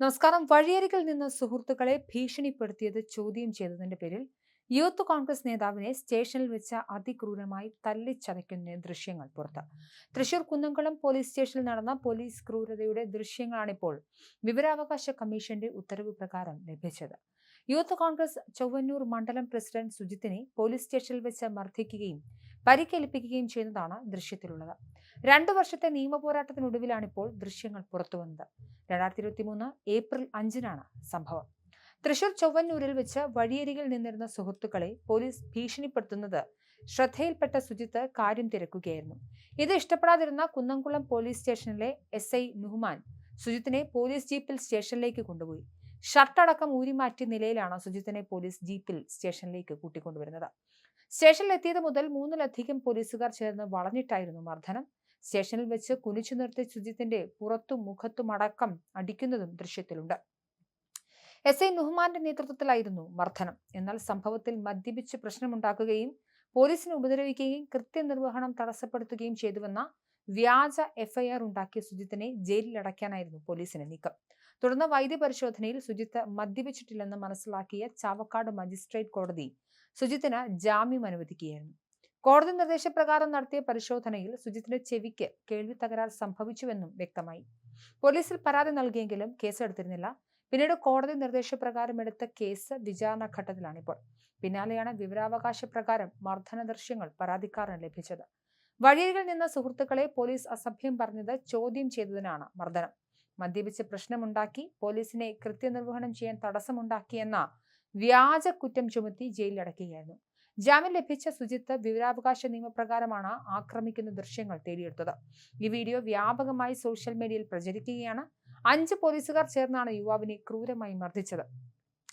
നമസ്കാരം. വഴിയരികിൽ നിന്ന് സുഹൃത്തുക്കളെ ഭീഷണിപ്പെടുത്തിയത് ചോദ്യം ചെയ്തതിന്റെ പേരിൽ യൂത്ത് കോൺഗ്രസ് നേതാവിനെ സ്റ്റേഷനിൽ വെച്ച അതിക്രൂരമായി തല്ലിച്ചതയ്ക്കുന്ന ദൃശ്യങ്ങൾ പുറത്ത്. തൃശൂർ കുന്നംകുളം പോലീസ് സ്റ്റേഷനിൽ നടന്ന പോലീസ് ക്രൂരതയുടെ ദൃശ്യങ്ങളാണിപ്പോൾ വിവരാവകാശ കമ്മീഷന്റെ ഉത്തരവ് പ്രകാരം ലഭിച്ചത്. യൂത്ത് കോൺഗ്രസ് ചൊവ്വന്നൂർ മണ്ഡലം പ്രസിഡന്റ് സുജിത്തിനെ പോലീസ് സ്റ്റേഷനിൽ വെച്ച് മർദ്ദിക്കുകയും പരിക്കേൽപ്പിക്കുകയും ചെയ്യുന്നതാണ് ദൃശ്യത്തിലുള്ളത്. രണ്ടു വർഷത്തെ നിയമ പോരാട്ടത്തിനൊടുവിലാണിപ്പോൾ ദൃശ്യങ്ങൾ പുറത്തുവന്നത്. രണ്ടായിരത്തി ഇരുപത്തി മൂന്ന് ഏപ്രിൽ അഞ്ചിനാണ് സംഭവം. തൃശൂർ ചൊവ്വന്നൂരിൽ വെച്ച് വഴിയരികിൽ നിന്നിരുന്ന സുഹൃത്തുക്കളെ പോലീസ് ഭീഷണിപ്പെടുത്തുന്നത് ശ്രദ്ധയിൽപ്പെട്ട സുജിത്ത് കാര്യം തിരക്കുകയായിരുന്നു. ഇത് ഇഷ്ടപ്പെടാതിരുന്ന കുന്നംകുളം പോലീസ് സ്റ്റേഷനിലെ എസ് ഐ നുഹ്മാൻ സുജിത്തിനെ പോലീസ് ജീപ്പിൽ സ്റ്റേഷനിലേക്ക് കൊണ്ടുപോയി. ഷർട്ടടക്കം ഊരിമാറ്റിയ നിലയിലാണ് സുജിത്തിനെ പോലീസ് ജീപ്പിൽ സ്റ്റേഷനിലേക്ക് കൂട്ടിക്കൊണ്ടുവരുന്നത്. സ്റ്റേഷനിലെത്തിയത് മുതൽ മൂന്നിലധികം പോലീസുകാർ ചേർന്ന് വളഞ്ഞിട്ടായിരുന്നു മർദ്ദനം. സ്റ്റേഷനിൽ വെച്ച് കുനിച്ചു നിർത്തി ശുചിത്തിന്റെ പുറത്തും മുഖത്തും അടക്കം അടിക്കുന്നതും ദൃശ്യത്തിലുണ്ട്. എസ് ഐ നുഹ്മാന്റെ നേതൃത്വത്തിലായിരുന്നു മർദ്ദനം. എന്നാൽ സംഭവത്തിൽ മദ്യപിച്ച് പ്രശ്നമുണ്ടാക്കുകയും പോലീസിനെ ഉപദ്രവിക്കുകയും കൃത്യനിർവഹണം തടസ്സപ്പെടുത്തുകയും ചെയ്തുവെന്ന വ്യാജ എഫ്ഐആർ ഉണ്ടാക്കിയ സുജിത്തിനെ ജയിലിൽ അടയ്ക്കാനായിരുന്നു പോലീസിന്റെ നീക്കം. തുടർന്ന് വൈദ്യപരിശോധനയിൽ സുജിത്ത് മദ്യപിച്ചിട്ടില്ലെന്ന് മനസ്സിലാക്കിയ ചാവക്കാട് മജിസ്ട്രേറ്റ് കോടതി സുജിത്തിന് ജാമ്യം അനുവദിക്കുകയായിരുന്നു. കോടതി നിർദ്ദേശപ്രകാരം നടത്തിയ പരിശോധനയിൽ സുജിത്തിന്റെ ചെവിക്ക് കേൾവി തകരാർ സംഭവിച്ചുവെന്നും വ്യക്തമായി. പോലീസിൽ പരാതി നൽകിയെങ്കിലും കേസെടുത്തിരുന്നില്ല. പിന്നീട് കോടതി നിർദ്ദേശപ്രകാരം എടുത്ത കേസ് വിചാരണ ഘട്ടത്തിലാണിപ്പോൾ. പിന്നാലെയാണ് വിവരാവകാശ പ്രകാരം മർദ്ദന ദൃശ്യങ്ങൾ പരാതിക്കാരന് ലഭിച്ചത്. വഴിയരികിൽ നിന്ന സുഹൃത്തുക്കളെ പോലീസ് അസഭ്യം പറഞ്ഞത് ചോദ്യം ചെയ്തതിനാണ് മർദ്ദനം. മദ്യപിച്ച് പ്രശ്നമുണ്ടാക്കി പോലീസിനെ കൃത്യനിർവഹണം ചെയ്യാൻ തടസ്സമുണ്ടാക്കിയെന്ന വ്യാജ കുറ്റം ചുമത്തി ജയിലിലടക്കുകയായിരുന്നു. ജാമ്യം ലഭിച്ച സുജിത്ത് വിവരാവകാശ നിയമപ്രകാരമാണ് ആക്രമിക്കുന്ന ദൃശ്യങ്ങൾ തേടിയെടുത്തത്. ഈ വീഡിയോ വ്യാപകമായി സോഷ്യൽ മീഡിയയിൽ പ്രചരിക്കുകയാണ്. അഞ്ച് പോലീസുകാർ ചേർന്നാണ് യുവാവിനെ ക്രൂരമായി മർദ്ദിച്ചത്.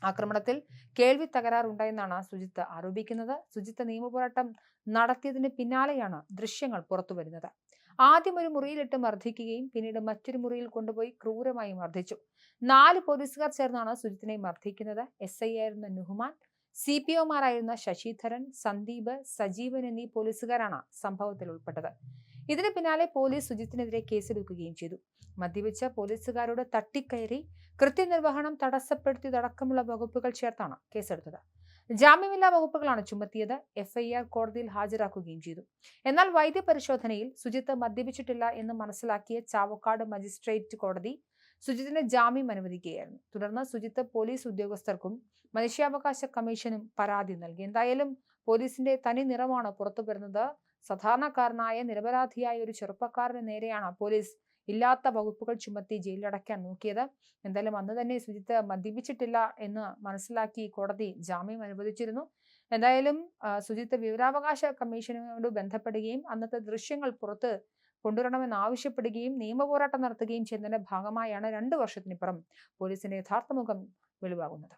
ആക്രമണത്തിൽ കേൾവി തകരാറുണ്ടായെന്നാണ് സുജിത്ത് ആരോപിക്കുന്നത്. സുജിത്ത് നിയമപോരാട്ടം നടത്തിയതിന് പിന്നാലെയാണ് ദൃശ്യങ്ങൾ പുറത്തുവരുന്നത്. ആദ്യം ഒരു മുറിയിലിട്ട് മർദ്ദിക്കുകയും പിന്നീട് മറ്റൊരു മുറിയിൽ കൊണ്ടുപോയി ക്രൂരമായി മർദ്ദിച്ചു. നാല് പോലീസുകാർ ചേർന്നാണ് സുജിത്തിനെ മർദ്ദിക്കുന്നത്. എസ് ഐ ആയിരുന്ന നുഹ്മാൻ സി പി ഒമാരായിരുന്ന ശശിധരൻ സന്ദീപ് സജീവൻ എന്നീ പോലീസുകാരാണ് സംഭവത്തിൽ ഉൾപ്പെട്ടത്. ഇതിന് പിന്നാലെ പോലീസ് സുജിത്തിനെതിരെ കേസെടുക്കുകയും ചെയ്തു. മദ്യപിച്ച പോലീസുകാരോട് തട്ടിക്കയറി കൃത്യനിർവഹണം തടസ്സപ്പെടുത്തിയതടക്കമുള്ള വകുപ്പുകൾ ചേർത്താണ് കേസെടുത്തത്. ജാമ്യമില്ലാ വകുപ്പുകളാണ് ചുമത്തിയത്. എഫ്ഐആർ കോടതിയിൽ ഹാജരാക്കുകയും ചെയ്തു. എന്നാൽ വൈദ്യപരിശോധനയിൽ സുജിത്ത് മദ്യപിച്ചിട്ടില്ല എന്ന് മനസ്സിലാക്കിയ ചാവക്കാട് മജിസ്ട്രേറ്റ് കോടതി സുജിത്തിന് ജാമ്യം അനുവദിക്കുകയായിരുന്നു. തുടർന്ന് സുജിത്ത് പോലീസ് ഉദ്യോഗസ്ഥർക്കും മനുഷ്യാവകാശ കമ്മീഷനും പരാതി നൽകി. എന്തായാലും പോലീസിന്റെ തനി നിറമാണ് പുറത്തു വരുന്നത്. സാധാരണക്കാരനായ നിരപരാധിയായ ഒരു ചെറുപ്പക്കാരന് നേരെയാണ് പോലീസ് ഇല്ലാത്ത വകുപ്പുകൾ ചുമത്തി ജയിലിലടയ്ക്കാൻ നോക്കിയത്. എന്തായാലും അന്ന് തന്നെ സുജിത്ത് മദ്യപിച്ചിട്ടില്ല എന്ന് മനസ്സിലാക്കി കോടതി ജാമ്യം അനുവദിച്ചിരുന്നു. എന്തായാലും സുജിത്ത് വിവരാവകാശ കമ്മീഷനോട് ബന്ധപ്പെടുകയും അന്നത്തെ ദൃശ്യങ്ങൾ പുറത്ത് കൊണ്ടുവരണമെന്ന് ആവശ്യപ്പെടുകയും നിയമപോരാട്ടം നടത്തുകയും ചെയ്യുന്നതിന്റെ ഭാഗമായാണ് രണ്ടു വർഷത്തിനിപ്പുറം പോലീസിന്റെ യഥാർത്ഥ മുഖം വെളിവാകുന്നത്.